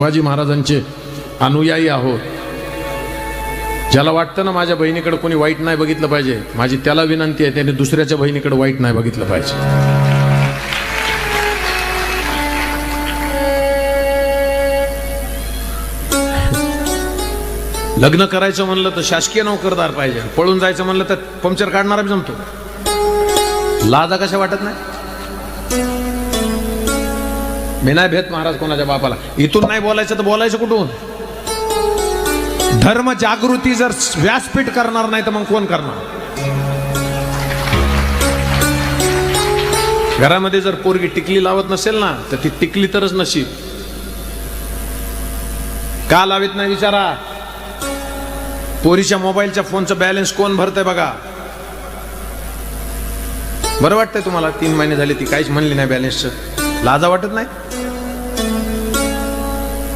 शिवाजी महाराजांचे अनुयायी आहोत. ज्याला वाटतं ना माझ्या बहिणीकडे कोणी वाईट नाही बघितलं पाहिजे माझी त्याला विनंती आहे त्याने दुसऱ्याच्या बहिणीकडे वाईट नाही बघितलं पाहिजे. लग्न करायचं म्हणलं तर शासकीय नोकरदार पाहिजे पळून जायचं म्हणलं तर पंक्चर काढणारा जमतो. लाजा कशा वाटत नाही? मी नाही भेट महाराज कोणाच्या बापाला. इथून नाही बोलायचं तर बोलायचं कुठून? धर्म जागृती जर व्यासपीठ करणार नाही तर मग कोण करणार? घरामध्ये जर पोरगी टिकली लावत नसेल ना तर ती टिकली तरच नशीब. का लावित नाही विचारा? पोरीच्या मोबाईलच्या फोनचं बॅलन्स कोण भरतंय बघा. बरं वाटतंय तुम्हाला? तीन महिने झाले ती काहीच म्हणली नाही बॅलन्सचं. लाजा वाटत नाही?